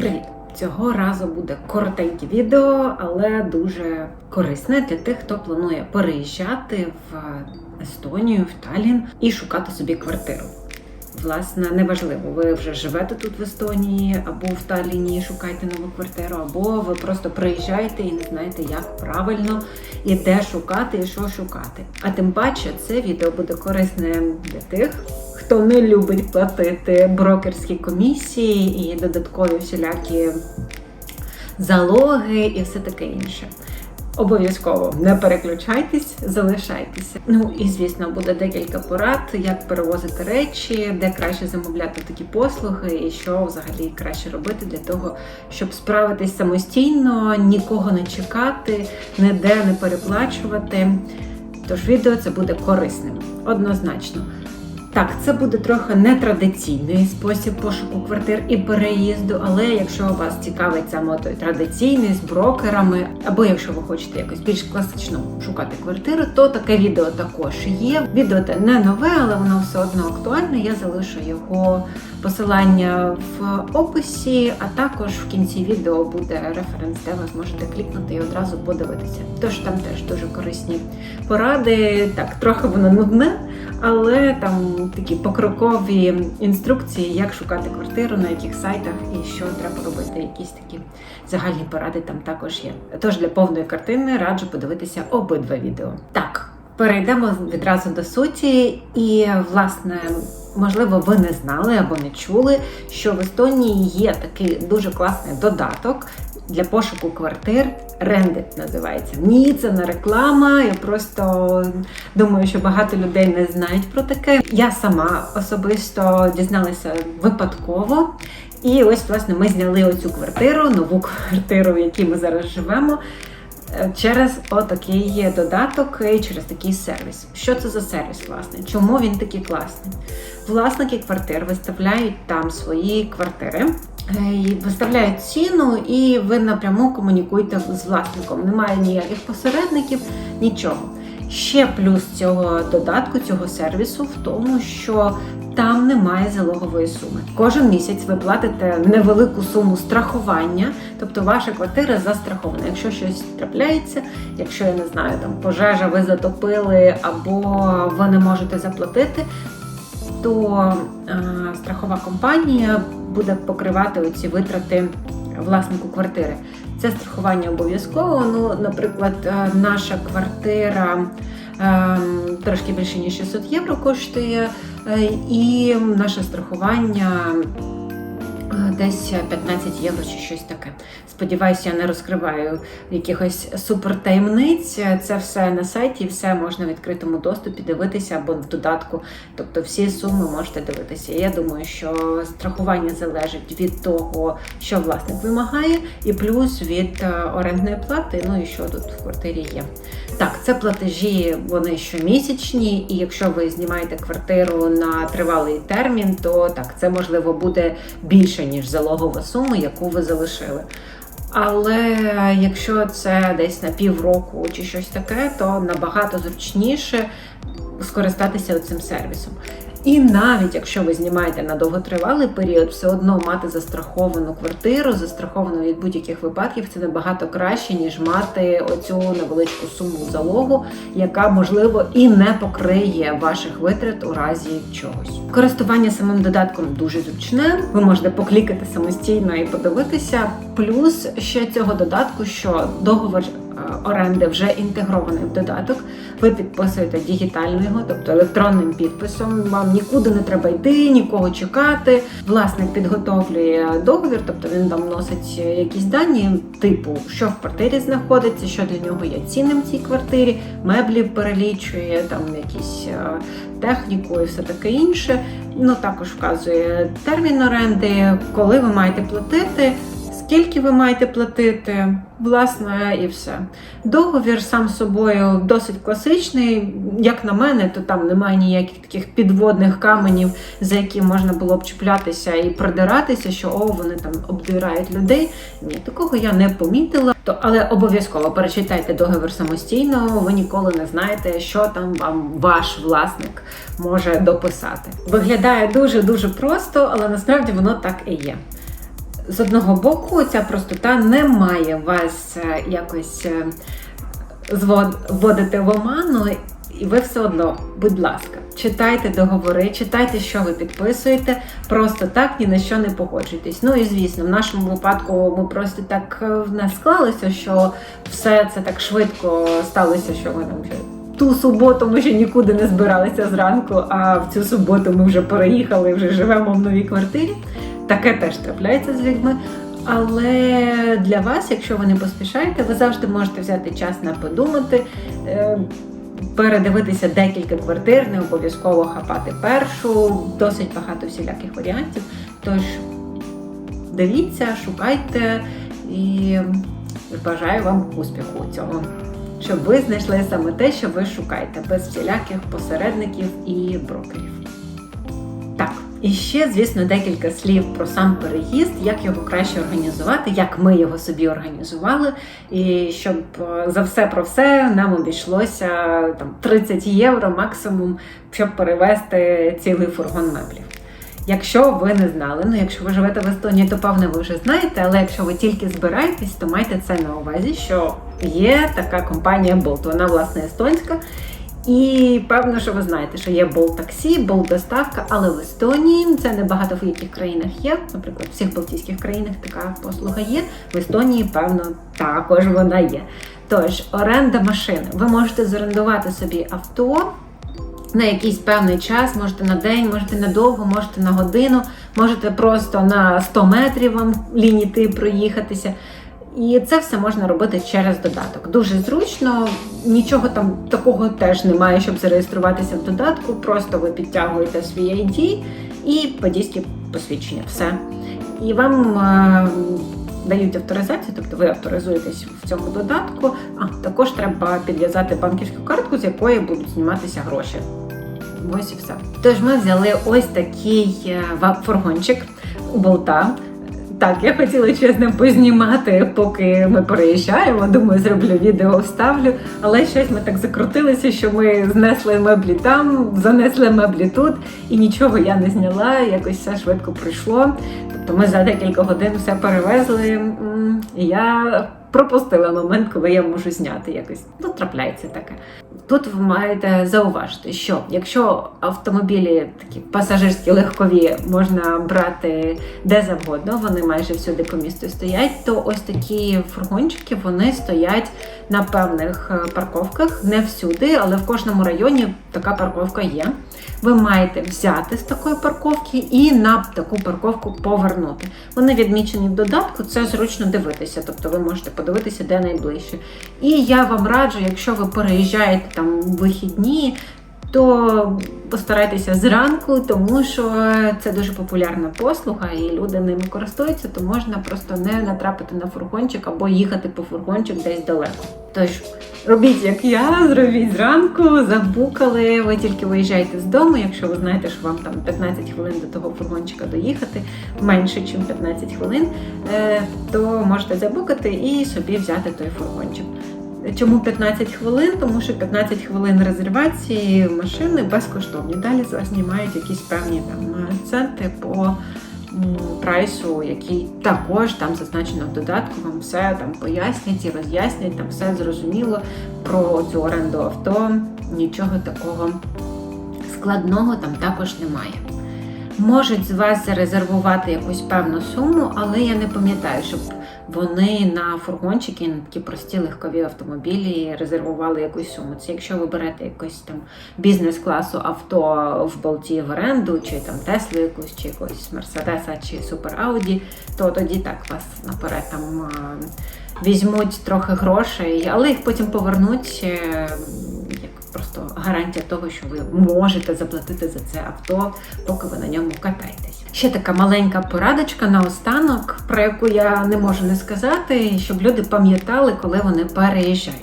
Привіт! Цього разу буде коротеньке відео, але дуже корисне для тих, хто планує переїжджати в Естонію, в Талін і шукати собі квартиру. Власне, неважливо, ви вже живете тут в Естонії або в Талліні шукаєте нову квартиру, або ви просто приїжджаєте і не знаєте, як правильно і де шукати, і що шукати. А тим паче, це відео буде корисне для тих, хто не любить платити брокерські комісії і додаткові всілякі залоги і все таке інше. Обов'язково не переключайтесь, залишайтеся. Ну і звісно, буде декілька порад, як перевозити речі, де краще замовляти такі послуги, і що взагалі краще робити для того, щоб справитись самостійно, нікого не чекати, ніде не переплачувати. Тож відео це буде корисним, однозначно. Так, це буде трохи нетрадиційний спосіб пошуку квартир і переїзду, але якщо вас цікавить саме той традиційний з брокерами, або якщо ви хочете якось більш класично шукати квартиру, то таке відео також є. Відео те не нове, але воно все одно актуальне. Я залишу його посилання в описі, а також в кінці відео буде референс, де ви зможете клікнути і одразу подивитися. Тож там теж дуже корисні поради. Так, трохи воно нудне, але там такі покрокові інструкції, як шукати квартиру, на яких сайтах і що треба робити. Якісь такі загальні поради там також є. Тож для повної картини раджу подивитися обидва відео. Так, перейдемо відразу до суті, і власне. Можливо, ви не знали або не чули, що в Естонії є такий дуже класний додаток для пошуку квартир. Рендит називається. Ні, це не реклама. Я просто думаю, що багато людей не знають про таке. Я сама особисто дізналася випадково. І ось, власне, ми зняли оцю квартиру, нову квартиру, в якій ми зараз живемо. Через отакий додаток і через такий сервіс. Що це за сервіс, власне? Чому він такий класний? Власники квартир виставляють там свої квартири, виставляють ціну, і ви напряму комунікуєте з власником. Немає ніяких посередників, нічого. Ще плюс цього додатку, цього сервісу в тому, що там немає залогової суми. Кожен місяць ви платите невелику суму страхування, тобто ваша квартира застрахована. Якщо щось трапляється, якщо я не знаю, там пожежа ви затопили або ви не можете заплатити, то е, страхова компанія буде покривати оці витрати власнику квартири. Це страхування обов'язково. Ну, наприклад, е, наша квартира е, трошки більше ніж 600 євро коштує, і наше страхування. Десь 15 євро чи щось таке. Сподіваюся, я не розкриваю якихось супертаємниць. Це все на сайті, все можна в відкритому доступі дивитися або в додатку. Тобто всі суми можете дивитися. Я думаю, що страхування залежить від того, що власник вимагає, і плюс від орендної плати. Ну і що тут в квартирі є. Так, це платежі, вони щомісячні, і якщо ви знімаєте квартиру на тривалий термін, то так, це можливо буде більше, ніж залогова сума, яку ви залишили. Але якщо це десь на півроку чи щось таке, то набагато зручніше скористатися цим сервісом. І навіть якщо ви знімаєте на довготривалий період, все одно мати застраховану квартиру, застраховану від будь-яких випадків, це набагато краще, ніж мати оцю невеличку суму залогу, яка можливо і не покриє ваших витрат у разі чогось. Користування самим додатком дуже зручне. Ви можете поклікати самостійно і подивитися. Плюс ще цього додатку, що договор оренди вже інтегрований в додаток. Ви підписуєте дігітально його, тобто електронним підписом. Вам нікуди не треба йти, нікого чекати. Власник підготовлює договір, тобто він там вносить якісь дані, типу, що в квартирі знаходиться, що для нього є цінним в цій квартирі, меблі перелічує, там якісь техніку і все таке інше. Ну також вказує термін оренди, коли ви маєте платити. Скільки ви маєте платити, власне, і все. Договір сам собою досить класичний. Як на мене, то там немає ніяких таких підводних каменів, за які можна було б чіплятися і придиратися, що о, вони там обдирають людей. Ні, такого я не помітила. То, але обов'язково перечитайте договір самостійно. Ви ніколи не знаєте, що там вам ваш власник може дописати. Виглядає дуже дуже просто, але насправді воно так і є. З одного боку, ця простота не має вас е, якось е, вводити в оману, і ви все одно, будь ласка, читайте договори, читайте, що ви підписуєте. Просто так ні на що не погоджуйтесь. Ну і звісно, в нашому випадку ми просто так е, в нас склалося, що все це так швидко сталося, що ми там вже. Ту суботу ми ще нікуди не збиралися зранку, а в цю суботу ми вже переїхали, вже живемо в новій квартирі. Таке теж трапляється з людьми. Але для вас, якщо ви не поспішаєте, ви завжди можете взяти час на подумати, е, передивитися декілька квартир, не обов'язково хапати першу, досить багато всіляких варіантів. Тож дивіться, шукайте і бажаю вам успіху у цьому. Щоб ви знайшли саме те, що ви шукаєте, без всіляких посередників і брокерів. Так, і ще, звісно, декілька слів про сам переїзд, як його краще організувати, як ми його собі організували, і щоб е, за все про все нам обійшлося там 30 євро максимум, щоб перевезти цілий фургон меблів. Якщо ви не знали, ну якщо ви живете в Естонії, то певно ви вже знаєте, але якщо ви тільки збираєтесь, то майте це на увазі, що є така компанія Bolt, вона власне естонська. І певно, що ви знаєте, що є Bolt таксі, Bolt доставка, але в Естонії це не багато в яких країнах є. Наприклад, в всіх Балтійських країнах така послуга є. В Естонії, певно, також вона є. Тож, оренда машини. Ви можете зорендувати собі авто на якийсь певний час, можете на день, можете надовго, можете на годину, можете просто на 100 метрів вам лініти проїхатися. І це все можна робити через додаток. Дуже зручно, нічого там такого теж немає, щоб зареєструватися в додатку. Просто ви підтягуєте свій ID і водійське посвідчення. Все. І вам е, дають авторизацію, тобто ви авторизуєтесь в цьому додатку. А також треба підв'язати банківську картку, з якої будуть зніматися гроші. Ось і все. Тож ми взяли ось такий е, фургончик у болта. Так, я хотіла чесно познімати, поки ми переїжджаємо. Думаю, зроблю відео, вставлю. Але щось ми так закрутилися, що ми знесли меблі там, занесли меблі тут, і нічого я не зняла. Якось все швидко пройшло. Тобто ми за декілька годин все перевезли. І я пропустила момент, коли я можу зняти якось. Ну, трапляється таке. Тут ви маєте зауважити, що якщо автомобілі такі пасажирські легкові можна брати де завгодно, вони майже всюди по місту стоять, то ось такі фургончики вони стоять на певних е, парковках, не всюди, але в кожному районі така парковка є. Ви маєте взяти з такої парковки і на таку парковку повернути. Вони відмічені в додатку, це зручно дивитися, тобто ви можете подивитися, де найближче. І я вам раджу, якщо ви переїжджаєте там вихідні, то постарайтеся зранку, тому що це дуже популярна послуга, і люди ними користуються, то можна просто не натрапити на фургончик або їхати по фургончик десь далеко. Тож робіть як я, зробіть зранку, забукали. Ви тільки виїжджаєте з дому, якщо ви знаєте, що вам там 15 хвилин до того фургончика доїхати, менше, ніж 15 хвилин, е, то можете забукати і собі взяти той фургончик. Чому 15 хвилин? Тому що 15 хвилин резервації машини безкоштовні. Далі з вас знімають якісь певні там центи по прайсу, який також там зазначено в додатку. Вам все там пояснять і роз'яснять, там все зрозуміло про цю оренду авто. Нічого такого складного там також немає. Можуть з вас зарезервувати якусь певну суму, але я не пам'ятаю, щоб вони на фургончики, на такі прості легкові автомобілі резервували якусь суму. Це якщо ви берете якось там бізнес-класу авто в болті в оренду, чи там Теслу якусь, чи якогось Мерседеса, чи Супер Ауді, то тоді так вас наперед там візьмуть трохи грошей, але їх потім повернуть. Просто гарантія того, що ви можете заплатити за це авто, поки ви на ньому катаєтесь. Ще така маленька порадочка наостанок, про яку я не можу не сказати, щоб люди пам'ятали, коли вони переїжджають.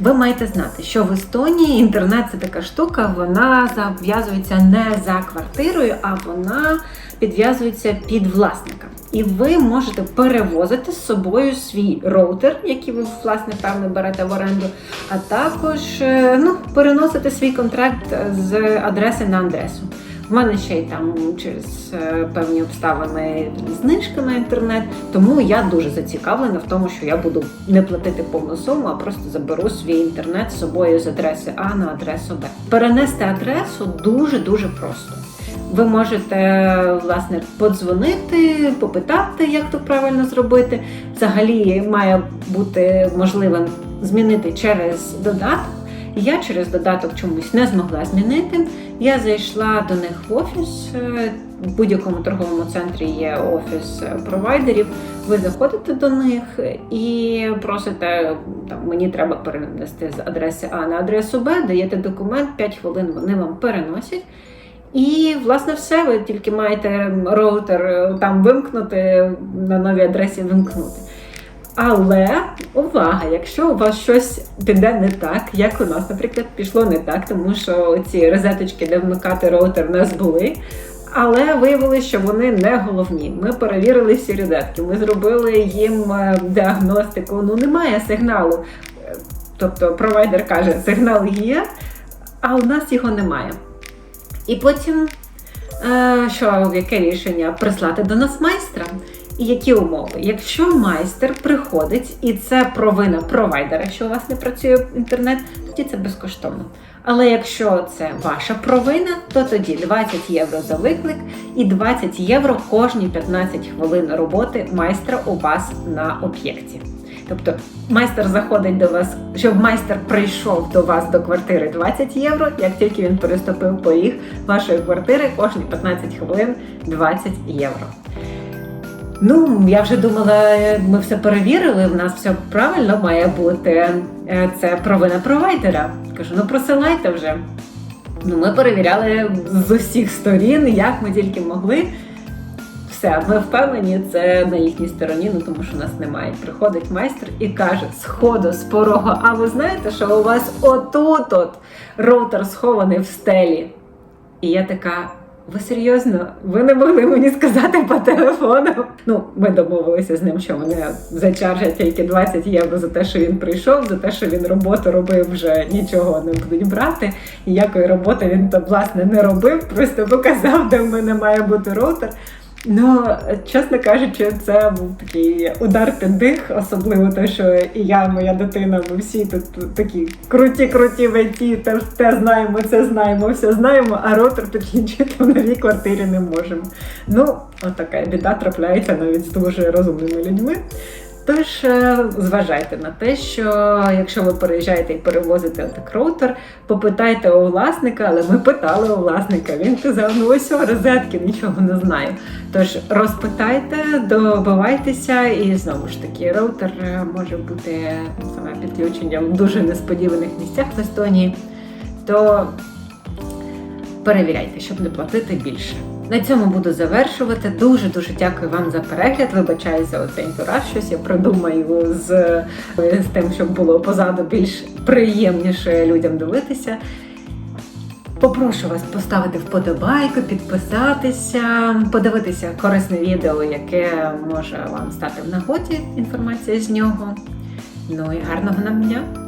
Ви маєте знати, що в Естонії інтернет це така штука, вона зав'язується не за квартирою, а вона підв'язується під власника. І ви можете перевозити з собою свій роутер, який ви власне певно берете в оренду, а також е, ну, переносити свій контракт з адреси на адресу. В мене ще й там через е, певні обставини знижка на інтернет, тому я дуже зацікавлена в тому, що я буду не платити повну суму, а просто заберу свій інтернет з собою з адреси А на адресу Б. Перенести адресу дуже дуже просто. Ви можете власне подзвонити, попитати, як то правильно зробити. Взагалі має бути можливим змінити через додаток. Я через додаток чомусь не змогла змінити. Я зайшла до них в офіс. В будь-якому торговому центрі є офіс провайдерів. Ви заходите до них і просите там, мені треба перенести з адреси А на адресу Б, даєте документ, 5 хвилин вони вам переносять. І, власне, все, ви тільки маєте роутер е, там вимкнути, на новій адресі вимкнути. Але увага, якщо у вас щось піде не так, як у нас, наприклад, пішло не так, тому що ці розеточки, де вмикати роутер, у нас були. Але виявилося, що вони не головні. Ми перевірили всі розетки, ми зробили їм е, діагностику. Ну немає сигналу. Е, Тобто провайдер каже, сигнал є, а у нас його немає. І потім, е, що яке рішення? Прислати до нас майстра. І які умови? Якщо майстер приходить, і це провина провайдера, що у вас не працює інтернет, тоді це безкоштовно. Але якщо це ваша провина, то тоді 20 євро за виклик і 20 євро кожні 15 хвилин роботи майстра у вас на об'єкті. Тобто майстер заходить до вас, щоб майстер прийшов до вас до квартири 20 євро. Як тільки він переступив поріг вашої квартири, кожні 15 хвилин 20 євро. Ну, я вже думала, ми все перевірили, в нас все правильно має бути. Е, Це провина провайдера. Кажу, ну просилайте вже. Ну, ми перевіряли з усіх сторін, як ми тільки могли. Все, ми впевнені, це на їхній стороні, ну тому що нас немає. Приходить майстер і каже: сходу, з порога, а ви знаєте, що у вас отут от роутер схований в стелі. І я така. Ви серйозно? Ви не могли мені сказати по телефону? Ну, ми домовилися з ним, що мене зачаржать тільки 20 євро за те, що він прийшов, за те, що він роботу робив, вже нічого не будуть брати. Ніякої роботи він то власне не робив, просто показав, де в мене має бути роутер. Ну, чесно кажучи, це був такий удар під дих, особливо те, що і я, моя дитина, ми всі тут такі круті-круті в ІТ, те, те знаємо, це знаємо, все знаємо, а ротор підключити в новій квартирі не можемо. Ну, отака біда трапляється навіть з дуже розумними людьми. Тож зважайте на те, що якщо ви переїжджаєте і перевозите отак роутер, попитайте у власника, але ми питали у власника. Він казав, ну ось розетки, нічого не знаю. Тож розпитайте, добивайтеся, і знову ж таки, роутер е, може бути саме підключенням в дуже несподіваних місцях в Естонії. То перевіряйте, щоб не платити більше. На цьому буду завершувати. Дуже дуже дякую вам за перегляд. Вибачаю за оцей антураж. Щось я придумаю з, з тим, щоб було позаду більш приємніше людям дивитися. Попрошу вас поставити вподобайку, підписатися, подивитися корисне відео, яке може вам стати в нагоді. Інформація з нього. Ну і гарного нам дня!